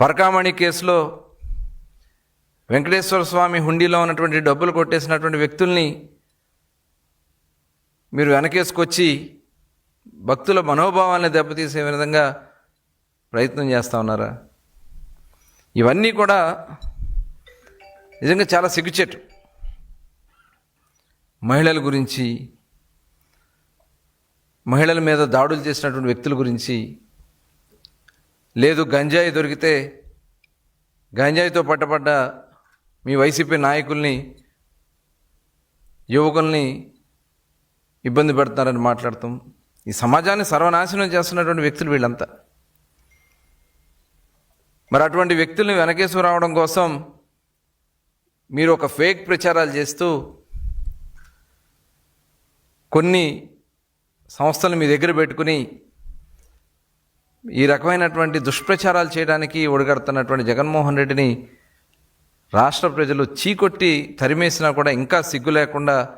పరకామణి కేసులో వెంకటేశ్వర స్వామి హుండీలో ఉన్నటువంటి డబ్బులు కొట్టేసినటువంటి వ్యక్తుల్ని మీరు వెనకేసుకొచ్చి భక్తుల మనోభావాల్ని దెబ్బతీసే విధంగా ప్రయత్నం చేస్తూ ఉన్నారా? ఇవన్నీ కూడా నిజంగా చాలా సిగ్గుచెట్టు మహిళల గురించి మహిళల మీద దాడులు చేసినటువంటి వ్యక్తుల గురించి లేదు గంజాయి దొరికితే గంజాయితో పట్టబడ్డ మీ వైసీపీ నాయకుల్ని యువకుల్ని ఇబ్బంది పెడుతున్నారని మాట్లాడతాం. ఈ సమాజాన్ని సర్వనాశనం చేస్తున్నటువంటి వ్యక్తులు వీళ్ళంతా. మరి అటువంటి వ్యక్తుల్ని వెనకేసి రావడం కోసం మీరు ఒక ఫేక్ ప్రచారాలు చేస్తూ కొన్ని సంస్థలు మీ దగ్గర పెట్టుకుని ఈ రకమైనటువంటి దుష్ప్రచారాలు చేయడానికి ఒడిగడుతున్నటువంటి జగన్మోహన్ రెడ్డిని రాష్ట్ర ప్రజలు చీకొట్టి తరిమేసినా కూడా ఇంకా సిగ్గు లేకుండా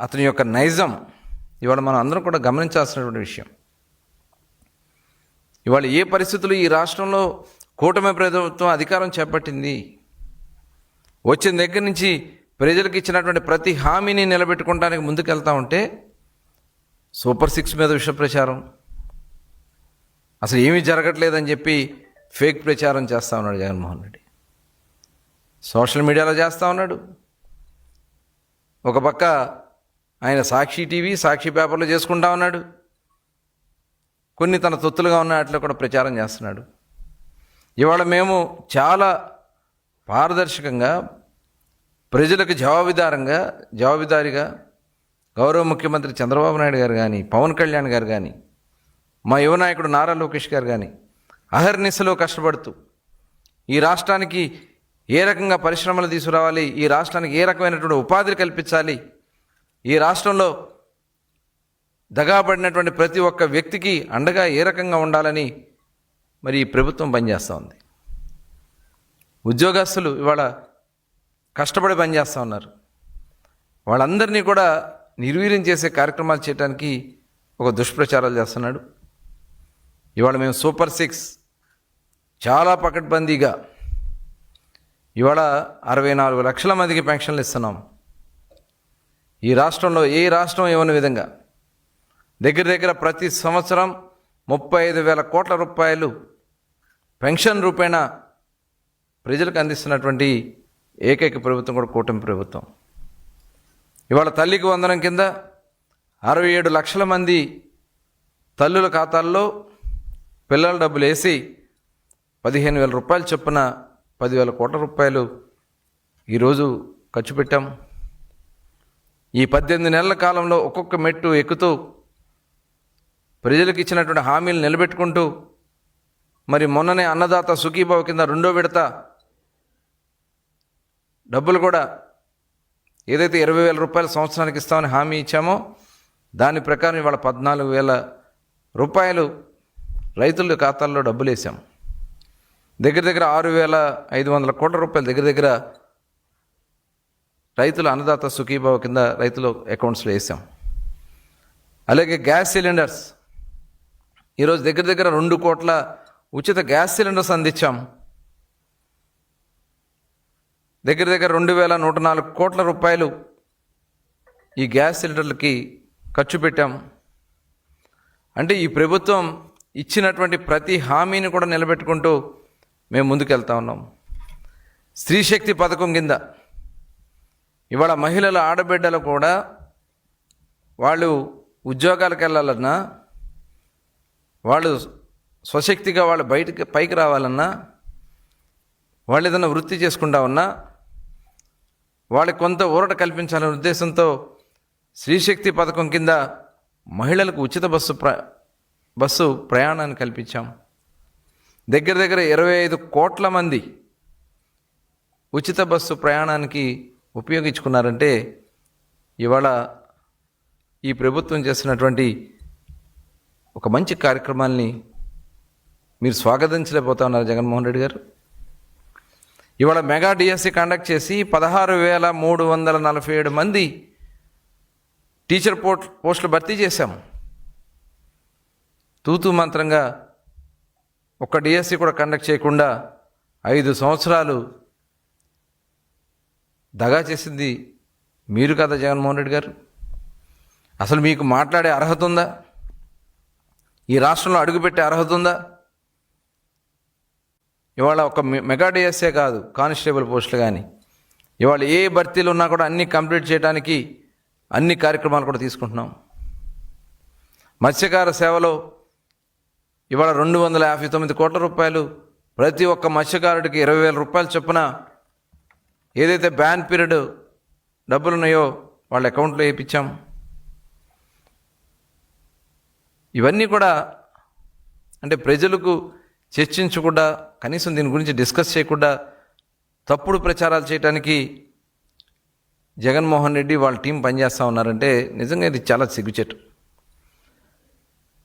అతని యొక్క నైజం ఇవాళ మనం అందరం కూడా గమనించాల్సినటువంటి విషయం. ఇవాళ ఏ పరిస్థితులు ఈ రాష్ట్రంలో కూటమి ప్రభుత్వం అధికారం చేపట్టింది? వచ్చిన దగ్గర నుంచి ప్రజలకు ఇచ్చినటువంటి ప్రతి హామీని నిలబెట్టుకోవడానికి ముందుకెళ్తా ఉంటే సూపర్ సిక్స్ మీద విష ప్రచారం అసలు ఏమీ జరగట్లేదని చెప్పి ఫేక్ ప్రచారం చేస్తూ ఉన్నాడు జగన్మోహన్ రెడ్డి. సోషల్ మీడియాలో చేస్తూ ఉన్నాడు. ఒక పక్క ఆయన సాక్షి టీవీ సాక్షి పేపర్లు చేసుకుంటా ఉన్నాడు. కొన్ని తన తొత్తులుగా ఉన్న వాటిలో కూడా ప్రచారం చేస్తున్నాడు. ఇవాళ మేము చాలా పారదర్శకంగా ప్రజలకు జవాబుదారంగా జవాబుదారిగా గౌరవ ముఖ్యమంత్రి చంద్రబాబు నాయుడు గారు కానీ పవన్ కళ్యాణ్ గారు కానీ మా యువ నాయకుడు నారా లోకేష్ గారు కానీ అహర్నిశలో కష్టపడుతూ ఈ రాష్ట్రానికి ఏ రకంగా పరిశ్రమలు తీసుకురావాలి ఈ రాష్ట్రానికి ఏ రకమైనటువంటి ఉపాధి కల్పించాలి ఈ రాష్ట్రంలో దగాబడినటువంటి ప్రతి ఒక్క వ్యక్తికి అండగా ఏ రకంగా ఉండాలని మరి ఈ ప్రభుత్వం పనిచేస్తూ ఉంది. ఉద్యోగస్తులు ఇవాళ కష్టపడి పనిచేస్తూ ఉన్నారు. వాళ్ళందరినీ కూడా నిర్వీర్యం చేసే కార్యక్రమాలు చేయడానికి ఒక దుష్ప్రచారాలు చేస్తున్నాడు. ఇవాళ మేము సూపర్ సిక్స్. చాలా పకడ్బందీగా. ఇవాళ అరవై నాలుగు లక్షల మందికి పెన్షన్లు ఇస్తున్నాం. ఈ రాష్ట్రంలో ఏ రాష్ట్రం ఇవ్వని విధంగా? దగ్గర దగ్గర ప్రతి సంవత్సరం ముప్పై ఐదు వేల కోట్ల రూపాయలు పెన్షన్ రూపేణ ప్రజలకు అందిస్తున్నటువంటి ఏకైక ప్రభుత్వం కూడా కూటమి ప్రభుత్వం. ఇవాళ తల్లికి వందనం కింద అరవై ఏడు లక్షల మంది తల్లుల ఖాతాల్లో పిల్లల డబ్బులు వేసి పదిహేను వేల రూపాయలు చొప్పున పదివేల కోట్ల రూపాయలు ఈరోజు ఖర్చు పెట్టాం. ఈ పద్దెనిమిది నెలల కాలంలో ఒక్కొక్క మెట్టు ఎక్కుతూ ప్రజలకు ఇచ్చినటువంటి హామీలు నిలబెట్టుకుంటూ మరి మొన్ననే అన్నదాత సుఖీభావ కింద రెండో విడత డబ్బులు కూడా ఏదైతే ఇరవై వేల రూపాయల సంవత్సరానికి ఇస్తామని హామీ ఇచ్చామో దాని ప్రకారం ఇవాళ పద్నాలుగు వేల రూపాయలు రైతుల ఖాతాల్లో డబ్బులు వేసాం దగ్గర దగ్గర ఆరు వేల ఐదు వందల కోట్ల రూపాయలు దగ్గర దగ్గర రైతుల అన్నదాత సుఖీభావ కింద రైతుల అకౌంట్స్లో వేసాం అలాగే గ్యాస్ సిలిండర్స్. ఈరోజు దగ్గర దగ్గర రెండు కోట్ల ఉచిత గ్యాస్ సిలిండర్స్ అందించాం. దగ్గర దగ్గర రెండు వేల నూట నాలుగు కోట్ల రూపాయలు ఈ గ్యాస్ సిలిండర్లకి ఖర్చు పెట్టాం. అంటే ఈ ప్రభుత్వం ఇచ్చినటువంటి ప్రతి హామీని కూడా నిలబెట్టుకుంటూ మేము ముందుకెళ్తా ఉన్నాం. స్త్రీశక్తి పథకం కింద ఇవాళ మహిళల ఆడబిడ్డలు కూడా వాళ్ళు ఉద్యోగాలకు వెళ్ళాలన్నా వాళ్ళు స్వశక్తిగా వాళ్ళు బయటకి పైకి రావాలన్నా వాళ్ళు ఏదైనా వృత్తి చేసుకుంటా ఉన్నా వాళ్ళకి కొంత ఊరట కల్పించాలనే ఉద్దేశంతో స్త్రీశక్తి పథకం కింద మహిళలకు ఉచిత బస్సు ప్ర బస్సు ప్రయాణాన్ని కల్పించాం. దగ్గర దగ్గర ఇరవై ఐదు కోట్ల మంది ఉచిత బస్సు ప్రయాణానికి ఉపయోగించుకున్నారంటే ఇవాళ ఈ ప్రభుత్వం చేస్తున్నటువంటి ఒక మంచి కార్యక్రమాల్ని మీరు స్వాగతించలేకపోతా ఉన్నారు జగన్మోహన్ రెడ్డి గారు. ఇవాళ మెగా డిఎస్సి కండక్ట్ చేసి పదహారు వేల మూడు వందల నలభై ఏడు మంది టీచర్ పోస్ట్ పోస్టులు భర్తీ చేశాం. తూతూ మంత్రంగా ఒక్క డిఎస్సి కూడా కండక్ట్ చేయకుండా ఐదు సంవత్సరాలు దగా చేసింది మీరు కదా జగన్మోహన్ రెడ్డి గారు? అసలు మీకు మాట్లాడే అర్హత ఉందా? ఈ రాష్ట్రంలో అడుగుపెట్టే అర్హత ఉందా? ఇవాళ ఒక మెగా డిఎస్ఏ కాదు కానిస్టేబుల్ పోస్టులు కానీ ఇవాళ ఏ భర్తీలు ఉన్నా కూడా అన్నీ కంప్లీట్ చేయడానికి అన్ని కార్యక్రమాలు కూడా తీసుకుంటున్నాం. మత్స్యకార సేవలో ఇవాళ రెండు వందల యాభై తొమ్మిది కోట్ల రూపాయలు ప్రతి ఒక్క మత్స్యకారుడికి ఇరవై వేల రూపాయలు చొప్పున ఏదైతే బ్యాన్ పీరియడ్ డబ్బులు ఉన్నాయో వాళ్ళ అకౌంట్లో వేయించాం. ఇవన్నీ కూడా అంటే ప్రజలకు చర్చించకుండా కనీసం దీని గురించి డిస్కస్ చేయకుండా తప్పుడు ప్రచారాలు చేయడానికి జగన్మోహన్ రెడ్డి వాళ్ళ టీం పనిచేస్తూ ఉన్నారంటే నిజంగా ఇది చాలా సిగ్గుచెట్టు